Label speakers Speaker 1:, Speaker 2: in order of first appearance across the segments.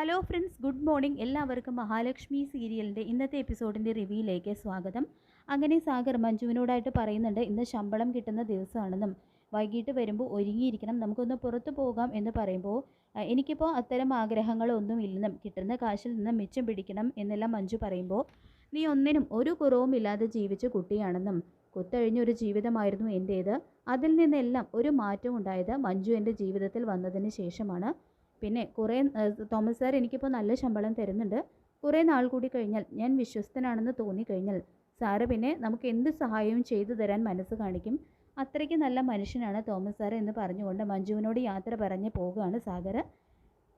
Speaker 1: Hello friends good morning എല്ലാവർക്കും മഹാലക്ഷ്മി സീരിയലിന്റെ ഇന്നത്തെ എപ്പിസോഡിന്റെ റിവ്യൂയിലേക്ക് സ്വാഗതം. അങ്ങനെ സാഗർ മഞ്ജുവിനോടായിട്ട് പറയുന്നുണ്ട് ഇന്ന് ശമ്പളം കിട്ടുന്ന ദിവസമാണെന്നും വൈകിട്ട് വരുമ്പോൾ ഒരുങ്ങിയിരിക്കണം നമുക്കൊന്ന് പുറത്തു പോകാം എന്ന് പറയുമ്പോൾ "അഹ് എനിക്കിപ്പോൾ അത്തരം ആഗ്രഹങ്ങളൊന്നും ഇല്ലെന്നും കിട്ടുന്ന കാശിൽ നിന്ന് മിച്ചം പിടിക്കണം എന്നെല്ലാം മഞ്ജു പറയുമ്പോൾ നീ ഒന്നിനും ഒരു കുറവും ഇല്ലാതെ ജീവിച്ച കുട്ടിയാണെന്നും കുത്തഴിഞ്ഞൊരു ജീവിതമായിരുന്നു എന്റേത് അതിൽ നിന്നെല്ലാം ഒരു മാറ്റം ഉണ്ടായത് മഞ്ജു എന്റെ ജീവിതത്തിൽ വന്നതിന് ശേഷമാണ്. പിന്നെ കുറേ തോമസ് സാർ എനിക്കിപ്പോൾ നല്ല ശമ്പളം തരുന്നുണ്ട്. കുറേ നാൾ കൂടി കഴിഞ്ഞാൽ ഞാൻ വിശ്വസ്തനാണെന്ന് തോന്നിക്കഴിഞ്ഞാൽ സാറ് പിന്നെ നമുക്ക് എന്ത് സഹായവും ചെയ്തു തരാൻ മനസ്സ് കാണിക്കും. അത്രയ്ക്ക് നല്ല മനുഷ്യനാണ് തോമസ് സാർ എന്ന് പറഞ്ഞുകൊണ്ട് മഞ്ജുവിനോട് യാത്ര പറഞ്ഞ് പോവുകയാണ് സാഗർ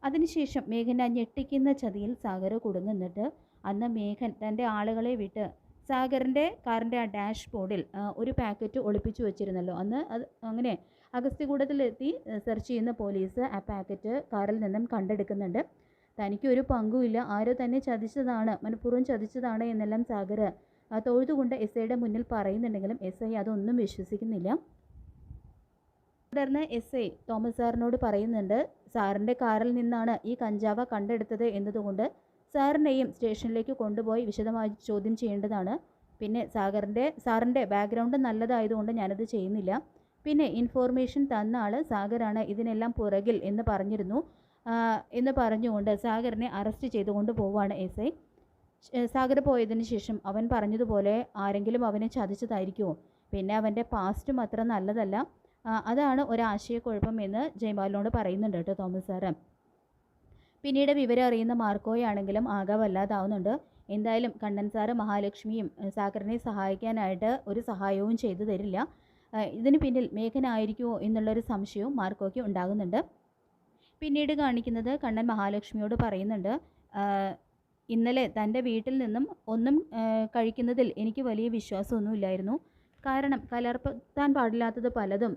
Speaker 1: അതിനുശേഷം മേഘൻ ആ ഞെട്ടിക്കുന്ന ചതിയിൽ സാഗർ കുടുങ്ങുന്നിട്ട് അന്ന് മേഘൻ തന്റെ ആളുകളെ വിട്ട് സാഗറിന്റെ കാറിന്റെ ആ ഡാഷ് ബോർഡിൽ ഒരു പാക്കറ്റ് ഒളിപ്പിച്ചു വെച്ചിരുന്നല്ലോ. അന്ന് അത് അങ്ങനെ അഗസ്ത്യകൂടത്തിലെത്തി സെർച്ച് ചെയ്യുന്ന പോലീസ് ആ പാക്കറ്റ് കാറിൽ നിന്നും കണ്ടെടുക്കുന്നുണ്ട്. തനിക്കൊരു പങ്കുമില്ല. ആരോ തന്നെ ചതിച്ചതാണ് മനഃപൂർവം ചതിച്ചതാണ് എന്നെല്ലാം സാഗർ തൊഴുതുകൊണ്ട് എസ് ഐയുടെ മുന്നിൽ പറയുന്നുണ്ടെങ്കിലും എസ് ഐ അതൊന്നും വിശ്വസിക്കുന്നില്ല. തുടർന്ന് എസ് ഐ തോമസ് സാറിനോട് പറയുന്നുണ്ട് സാറിന്റെ കാറിൽ നിന്നാണ് ഈ കഞ്ചാവ കണ്ടെടുത്തത് എന്നതുകൊണ്ട് സാറിനെയും സ്റ്റേഷനിലേക്ക് കൊണ്ടുപോയി വിശദമായി ചോദ്യം ചെയ്യേണ്ടതാണ്. പിന്നെ സാഗറിന്റെ സാറിന്റെ ബാക്ക്ഗ്രൗണ്ട് നല്ലതായതുകൊണ്ട് ഞാനത് ചെയ്യുന്നില്ല. പിന്നെ ഇൻഫോർമേഷൻ തന്ന ആൾ സാഗറാണ് ഇതിനെല്ലാം പുറകിൽ എന്ന് പറഞ്ഞിരുന്നു. എന്ന് പറഞ്ഞുകൊണ്ട് സാഗറിനെ അറസ്റ്റ് ചെയ്തുകൊണ്ട് പോവുകയാണ് എസ് ഐ. സാഗർ പോയതിന് ശേഷം അവൻ പറഞ്ഞതുപോലെ ആരെങ്കിലും അവനെ ചതിച്ചതായിരിക്കുമോ? പിന്നെ അവന്റെ പാസ്റ്റും അത്ര നല്ലതല്ല. അതാണ് ഒരാശയക്കുഴപ്പം എന്ന് ജയ്മാലിനോട് പറയുന്നുണ്ട് കേട്ടോ തോമസ് സാറ്. പിന്നീട് വിവരം അറിയുന്ന മാർക്കോയാണെങ്കിലും ആകെ വല്ലാതാവുന്നുണ്ട്. എന്തായാലും കണ്ണൻ സാറ് മഹാലക്ഷ്മിയും സാഗറിനെ സഹായിക്കാനായിട്ട് ഒരു സഹായവും ചെയ്തു തരില്ല. ഇതിന് പിന്നിൽ മേഘനായിരിക്കുമോ എന്നുള്ളൊരു സംശയവും മാർക്കോയ്ക്ക് ഉണ്ടാകുന്നുണ്ട്. പിന്നീട് കാണിക്കുന്നത് കണ്ണൻ മഹാലക്ഷ്മിയോട് പറയുന്നുണ്ട് ഇന്നലെ തന്റെ വീട്ടിൽ നിന്നും ഒന്നും കഴിക്കുന്നതിൽ എനിക്ക് വലിയ വിശ്വാസമൊന്നുമില്ലായിരുന്നു കാരണം കലർത്താൻ പാടില്ലാത്തത് പലതും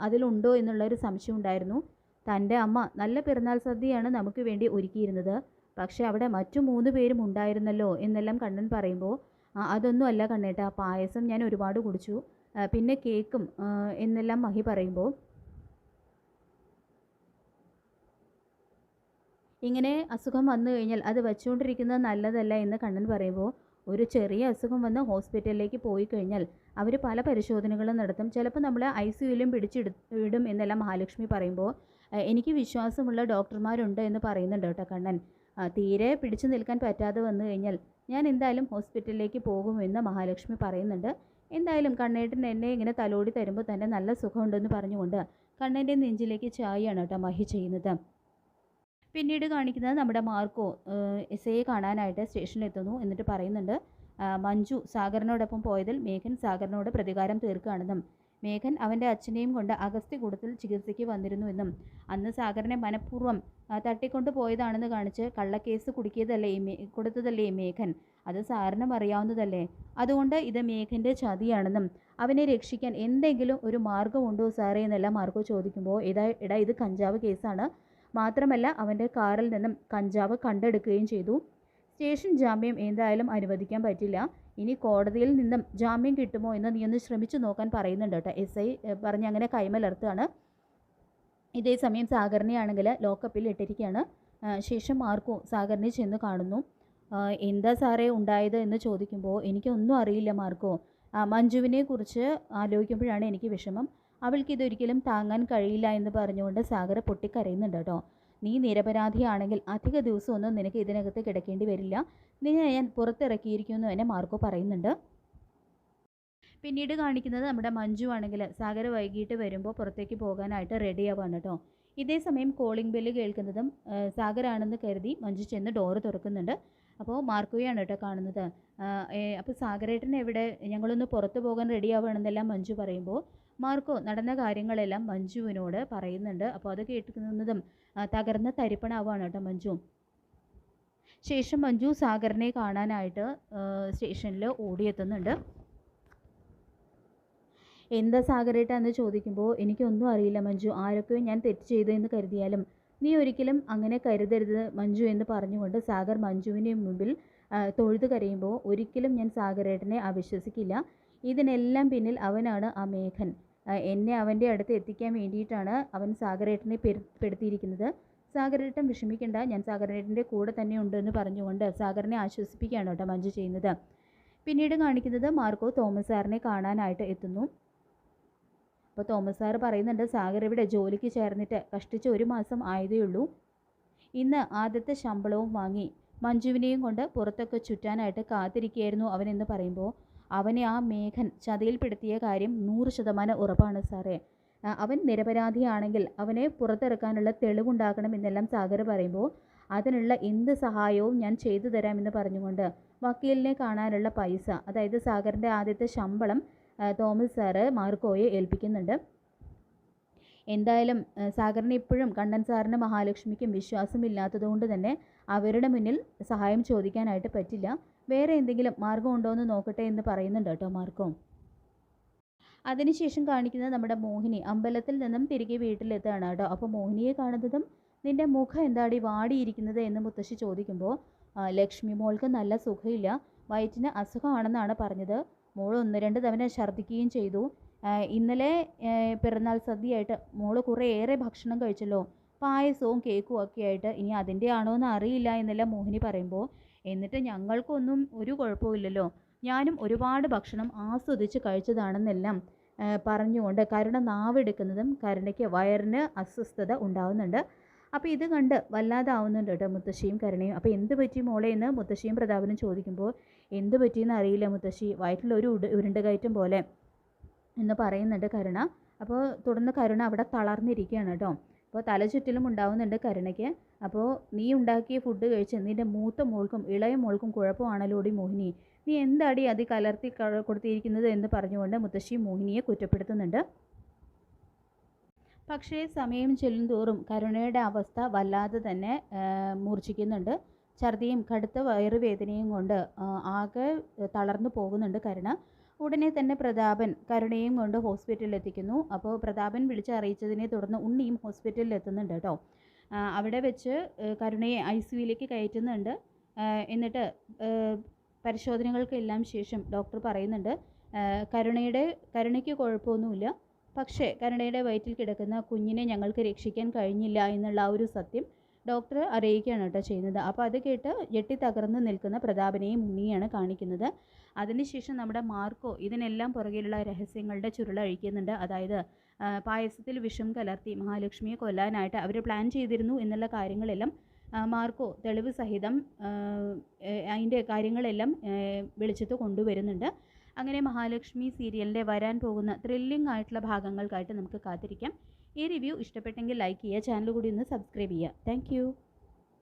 Speaker 1: അതിലുണ്ടോ എന്നുള്ളൊരു സംശയം ഉണ്ടായിരുന്നു. തന്റെ അമ്മ നല്ല പിറന്നാൾ സദ്യയാണ് നമുക്ക് വേണ്ടി ഒരുക്കിയിരുന്നത്. പക്ഷേ അവിടെ മറ്റു മൂന്ന് പേരും ഉണ്ടായിരുന്നല്ലോ എന്നെല്ലാം കണ്ണൻ പറയുമ്പോൾ "ആ, അതൊന്നും അല്ല കണ്ണേട്ടാ പായസം ഞാൻ ഒരുപാട് കുടിച്ചു. പിന്നെ കേക്കും എന്നെല്ലാം മഹി പറയുമ്പോൾ ഇങ്ങനെ അസുഖം വന്നു കഴിഞ്ഞാൽ അത് വെച്ചുകൊണ്ടിരിക്കുന്നത് നല്ലതല്ല എന്ന് കണ്ണൻ പറയുമ്പോൾ ഒരു ചെറിയ അസുഖം വന്ന് ഹോസ്പിറ്റലിലേക്ക് പോയി കഴിഞ്ഞാൽ അവർ പല പരിശോധനകളും നടത്തും. ചിലപ്പോൾ നമ്മൾ ഐ സി യുയിലും പിടിച്ചിട എന്നെല്ലാം മഹാലക്ഷ്മി പറയുമ്പോൾ എനിക്ക് വിശ്വാസമുള്ള ഡോക്ടർമാരുണ്ട് എന്ന് പറയുന്നുണ്ട് കേട്ടോ കണ്ണൻ. തീരെ പിടിച്ചു നിൽക്കാൻ പറ്റാതെ വന്നു കഴിഞ്ഞാൽ ഞാൻ എന്തായാലും ഹോസ്പിറ്റലിലേക്ക് പോകുമെന്ന് മഹാലക്ഷ്മി പറയുന്നുണ്ട്. എന്തായാലും കണ്ണേട്ടൻ എന്നെ ഇങ്ങനെ തലോടി തരുമ്പോൾ തന്നെ നല്ല സുഖമുണ്ടെന്ന് പറഞ്ഞുകൊണ്ട് കണ്ണന്റെ നെഞ്ചിലേക്ക് ചായയാണ് കേട്ടോ മഹി ചെയ്യുന്നത്. പിന്നീട് കാണിക്കുന്നത് നമ്മുടെ മാർക്കോ എസ് ഐയെ കാണാനായിട്ട് സ്റ്റേഷനിൽ എത്തുന്നു എന്നിട്ട് പറയുന്നുണ്ട് മഞ്ജു സാഗറിനോടൊപ്പം പോയതിൽ മേഘൻ സാഗറിനോട് പ്രതികാരം തീർക്കുകയാണെന്നും മേഘൻ അവന്റെ അച്ഛനെയും കൊണ്ട് അഗസ്ത്യ കൂടത്തിൽ ചികിത്സയ്ക്ക് വന്നിരുന്നുവെന്നും അന്ന് സാഗറിനെ മനഃപൂർവം തട്ടിക്കൊണ്ടു പോയതാണെന്ന് കാണിച്ച് കള്ളക്കേസ് കുടുക്കിയതല്ലേ കൊടുത്തതല്ലേ മേഘൻ? അത് സാറിനും അറിയാവുന്നതല്ലേ? അതുകൊണ്ട് ഇത് മേഘന്റെ ചതിയാണെന്നും അവനെ രക്ഷിക്കാൻ എന്തെങ്കിലും ഒരു മാർഗമുണ്ടോ സാറേ എന്നെല്ലാം മാർഗോ ചോദിക്കുമ്പോൾ ഇതാ ഇടാ ഇത് കഞ്ചാവ് കേസാണ്. മാത്രമല്ല അവന്റെ കാറിൽ നിന്നും കഞ്ചാവ് കണ്ടെടുക്കുകയും ചെയ്തു. സ്റ്റേഷൻ ജാമ്യം എന്തായാലും അനുവദിക്കാൻ പറ്റില്ല. ഇനി കോടതിയിൽ നിന്നും ജാമ്യം കിട്ടുമോ എന്ന് നീ ഒന്ന് ശ്രമിച്ചു നോക്കാൻ പറയുന്നുണ്ട് കേട്ടോ. എസ് ഐ പറഞ്ഞ് അങ്ങനെ കൈമലർത്തുകയാണ് ഇതേ സമയം സാഗറിനെ ആണെങ്കിൽ ലോക്കപ്പിൽ ഇട്ടിരിക്കുകയാണ്. ശേഷം മാർക്കോ സാഗറിനെ ചെന്ന് കാണുന്നു. എന്താ സാറേ ഉണ്ടായത് എന്ന് ചോദിക്കുമ്പോൾ എനിക്കൊന്നും അറിയില്ല മാർക്കോ. മഞ്ജുവിനെ കുറിച്ച് ആലോചിക്കുമ്പോഴാണ് എനിക്ക് വിഷമം. അവൾക്ക് ഇതൊരിക്കലും താങ്ങാൻ കഴിയില്ല എന്ന് പറഞ്ഞുകൊണ്ട് സാഗർ പൊട്ടിക്കരയുന്നുണ്ട് കേട്ടോ. നീ നിരപരാധിയാണെങ്കിൽ അധിക ദിവസമൊന്നും നിനക്ക് ഇതിനകത്ത് കിടക്കേണ്ടി വരില്ല. നിന്നെ ഞാൻ പുറത്തിറക്കിയിരിക്കുമെന്ന് തന്നെ മാർക്കോ പറയുന്നുണ്ട്. പിന്നീട് കാണിക്കുന്നത് നമ്മുടെ മഞ്ജു ആണെങ്കിൽ സാഗർ വൈകിട്ട് വരുമ്പോൾ പുറത്തേക്ക് പോകാനായിട്ട് റെഡിയാവാണ് കേട്ടോ. ഇതേ സമയം കോളിംഗ് ബെല്ല് കേൾക്കുന്നതും സാഗരാണെന്ന് കരുതി മഞ്ജു ചെന്ന് ഡോറ് തുറക്കുന്നുണ്ട്. അപ്പോൾ മാർക്കോയാണ് കേട്ടോ കാണുന്നത്. അപ്പോൾ സാഗരേട്ടൻ എവിടെ? ഞങ്ങളൊന്ന് പുറത്തു പോകാൻ റെഡിയാവുകയാണെന്നെല്ലാം മഞ്ജു പറയുമ്പോൾ മാർക്കോ നടന്ന കാര്യങ്ങളെല്ലാം മഞ്ജുവിനോട് പറയുന്നുണ്ട്. അപ്പോൾ അത് കേൾക്കുന്നതും തകർന്ന തരിപ്പണാവാണ് കേട്ടോ മഞ്ജു. ശേഷം മഞ്ജു സാഗറിനെ കാണാനായിട്ട് സ്റ്റേഷനിൽ ഓടിയെത്തുന്നുണ്ട്. എന്താ സാഗരേട്ടാന്ന് ചോദിക്കുമ്പോൾ എനിക്കൊന്നും അറിയില്ല മഞ്ജു. ആരൊക്കെയോ ഞാൻ തെറ്റ് ചെയ്തു എന്ന് കരുതിയാലും നീ ഒരിക്കലും അങ്ങനെ കരുതരുത് മഞ്ജു എന്ന് പറഞ്ഞുകൊണ്ട് സാഗർ മഞ്ജുവിന്റെ മുമ്പിൽ തൊഴുതു കരയുമ്പോൾ ഒരിക്കലും ഞാൻ സാഗരേട്ടനെ അവിശ്വസിക്കില്ല. ഇതിനെല്ലാം പിന്നിൽ അവനാണ് ആ മേഘൻ. എന്നെ അവന്റെ അടുത്ത് എത്തിക്കാൻ വേണ്ടിയിട്ടാണ് അവൻ സാഗരേട്ടനെ പെടുത്തിയിരിക്കുന്നത്. സാഗരേട്ടൻ വിഷമിക്കേണ്ട ഞാൻ സാഗരേട്ടന്റെ കൂടെ തന്നെ ഉണ്ട് എന്ന് പറഞ്ഞുകൊണ്ട് സാഗറിനെ ആശ്വസിപ്പിക്കുകയാണ് കേട്ടോ മഞ്ജു ചെയ്യുന്നത്. പിന്നീട് കാണിക്കുന്നത് മാർക്കോ തോമസ് സാറിനെ കാണാനായിട്ട് എത്തുന്നു. അപ്പോൾ തോമസ് സാർ പറയുന്നുണ്ട് സാഗർ ഇവിടെ ജോലിക്ക് ചേർന്നിട്ട് കഷ്ടിച്ച് ഒരു മാസം ആയതേ ഉള്ളൂ. ഇന്ന് ആദ്യത്തെ ശമ്പളവും വാങ്ങി മഞ്ജുവിനെയും കൊണ്ട് പുറത്തൊക്കെ ചുറ്റാനായിട്ട് കാത്തിരിക്കുകയായിരുന്നു അവനെന്ന് പറയുമ്പോൾ. അവനെ ആ മേഘൻ ചതിയിൽപ്പെടുത്തിയ കാര്യം നൂറ് ശതമാനം ഉറപ്പാണ് സാറേ. അവൻ നിരപരാധിയാണെങ്കിൽ അവനെ പുറത്തിറക്കാനുള്ള തെളിവുണ്ടാക്കണം എന്നെല്ലാം സാഗർ പറയുമ്പോൾ അതിനുള്ള എന്ത് സഹായവും ഞാൻ ചെയ്തു തരാമെന്ന് പറഞ്ഞുകൊണ്ട് വക്കീലിനെ കാണാനുള്ള പൈസ അതായത് സാഗറിന്റെ ആദ്യത്തെ ശമ്പളം തോമസ് സാറ് മാർക്കോയെ ഏൽപ്പിക്കുന്നുണ്ട്. എന്തായാലും സാഗറിന് ഇപ്പോഴും കണ്ണൻ സാറിന് മഹാലക്ഷ്മിക്കും വിശ്വാസമില്ലാത്തതുകൊണ്ട് തന്നെ അവരുടെ മുന്നിൽ സഹായം ചോദിക്കാനായിട്ട് പറ്റില്ല. വേറെ എന്തെങ്കിലും മാർഗം ഉണ്ടോ എന്ന് നോക്കട്ടെ എന്ന് പറയുന്നുണ്ട് കേട്ടോ മാർക്കോ. അതിനുശേഷം കാണിക്കുന്നത് നമ്മുടെ മോഹിനി. അമ്പലത്തിൽ നിന്നും തിരികെ വീട്ടിലെത്തുകയാണ് കേട്ടോ. അപ്പോൾ മോഹിനിയെ കാണുന്നതും നിന്റെ മുഖം എന്താടി വാടിയിരിക്കുന്നത് എന്ന് മുത്തശ്ശി ചോദിക്കുമ്പോൾ ലക്ഷ്മി മോൾക്ക് നല്ല സുഖമില്ല. വയറ്റിന് അസുഖമാണെന്നാണ് പറഞ്ഞത്. മോൾ ഒന്ന് രണ്ട് തവണ ഛർദ്ദിക്കുകയും ചെയ്തു. ഇന്നലെ പിറന്നാൾ സദ്യയായിട്ട് മോൾ കുറേയേറെ ഭക്ഷണം കഴിച്ചല്ലോ. പായസവും കേക്കും ഒക്കെ ആയിട്ട് ഇനി അതിന്റെ ആണോ എന്ന് അറിയില്ല എന്നല്ല മോഹിനി പറയുമ്പോൾ. എന്നിട്ട് ഞങ്ങൾക്കൊന്നും ഒരു കുഴപ്പമില്ലല്ലോ ഞാനും ഒരുപാട് ഭക്ഷണം ആസ്വദിച്ച് കഴിച്ചതാണെന്നെല്ലാം പറഞ്ഞുകൊണ്ട് കരുണ നാവെടുക്കുന്നതും കരുണയ്ക്ക് വയറിന് അസ്വസ്ഥത ഉണ്ടാകുന്നുണ്ട് അപ്പോൾ ഇത് കണ്ട് വല്ലാതാവുന്നുണ്ട് കേട്ടോ മുത്തശ്ശിയും കരുണയും. അപ്പോൾ എന്ത് പറ്റി മോളെ എന്ന് മുത്തശ്ശിയും പ്രതാപനും ചോദിക്കുമ്പോൾ എന്ത് പറ്റിയെന്ന് അറിയില്ല മുത്തശ്ശി. വയറ്റിലൊരു ഉരുണ്ടുകയറ്റം പോലെ. എന്ന് പറയുന്നുണ്ട് കരുണ. അപ്പോൾ തുടർന്ന് കരുണ അവിടെ തളർന്നിരിക്കുകയാണ് കേട്ടോ. അപ്പോൾ തലചുറ്റിലും ഉണ്ടാവുന്നുണ്ട് കരുണയ്ക്ക്. അപ്പോൾ നീ ഉണ്ടാക്കിയ ഫുഡ് കഴിച്ച് നിന്റെ മൂത്ത മോൾക്കും ഇളയ മോൾക്കും കുഴപ്പമാണല്ലോടി മോഹിനി. നീ എന്താടി അത് കലർത്തി കൊടുത്തിരിക്കുന്നത് എന്ന് പറഞ്ഞുകൊണ്ട് മുത്തശ്ശി മോഹിനിയെ കുറ്റപ്പെടുത്തുന്നുണ്ട്. പക്ഷേ സമയം ചെല്ലുന്തോറും കരുണയുടെ അവസ്ഥ വല്ലാതെ തന്നെ മൂർച്ഛിക്കുന്നുണ്ട്. ഛർദിയും കടുത്ത വയറുവേദനയും കൊണ്ട് ആകെ തളർന്നു പോകുന്നുണ്ട് കരുണ. ഉടനെ തന്നെ പ്രതാപൻ കരുണയും കൊണ്ട് ഹോസ്പിറ്റലിൽ എത്തിക്കുന്നു. അപ്പോൾ പ്രതാപൻ വിളിച്ചറിയിച്ചതിനെ തുടർന്ന് ഉണ്ണിയും ഹോസ്പിറ്റലിൽ എത്തുന്നുണ്ട് കേട്ടോ. അവിടെ വെച്ച് കരുണയെ ഐ സിയുയിലേക്ക് കയറ്റുന്നുണ്ട്. എന്നിട്ട് പരിശോധനകൾക്കെല്ലാം ശേഷം ഡോക്ടർ പറയുന്നുണ്ട് കരുണയുടെ കരുണയ്ക്ക് കുഴപ്പമൊന്നുമില്ല. പക്ഷേ കരുണയുടെ വയറ്റിൽ കിടക്കുന്ന കുഞ്ഞിനെ ഞങ്ങൾക്ക് രക്ഷിക്കാൻ കഴിഞ്ഞില്ല എന്നുള്ള ആ ഒരു സത്യം ഡോക്ടർ അറിയിക്കുകയാണ് കേട്ടോ ചെയ്യുന്നത്. അപ്പോൾ അത് കേട്ട് ഞെട്ടി തകർന്ന് നിൽക്കുന്ന പ്രതാപനെയും ഉണ്ണിയാണ് കാണിക്കുന്നത്. അതിനുശേഷം നമ്മുടെ മാർക്കോ ഇതിനെല്ലാം പുറകിലുള്ള രഹസ്യങ്ങളുടെ ചുരുളഴിക്കുന്നുണ്ട് അതായത് പായസത്തിൽ വിഷം കലർത്തി മഹാലക്ഷ്മിയെ കൊല്ലാനായിട്ട് അവർ പ്ലാൻ ചെയ്തിരുന്നു എന്നുള്ള കാര്യങ്ങളെല്ലാം മാർക്കോ തെളിവ് സഹിതം അതിന്റെ കാര്യങ്ങളെല്ലാം വെളിച്ചത്ത് കൊണ്ടുവരുന്നുണ്ട്. അങ്ങനെ മഹാലക്ഷ്മി സീരിയലിന്റെ വരാൻ പോകുന്ന ത്രില്ലിംഗ് ആയിട്ടുള്ള ഭാഗങ്ങൾക്കായിട്ട് നമുക്ക് കാത്തിരിക്കാം. ഈ റിവ്യൂ ഇഷ്ടപ്പെട്ടെങ്കിൽ ലൈക്ക് ചെയ്യുക ചാനൽ കൂടി ഒന്ന് സബ്സ്ക്രൈബ് ചെയ്യുക. താങ്ക്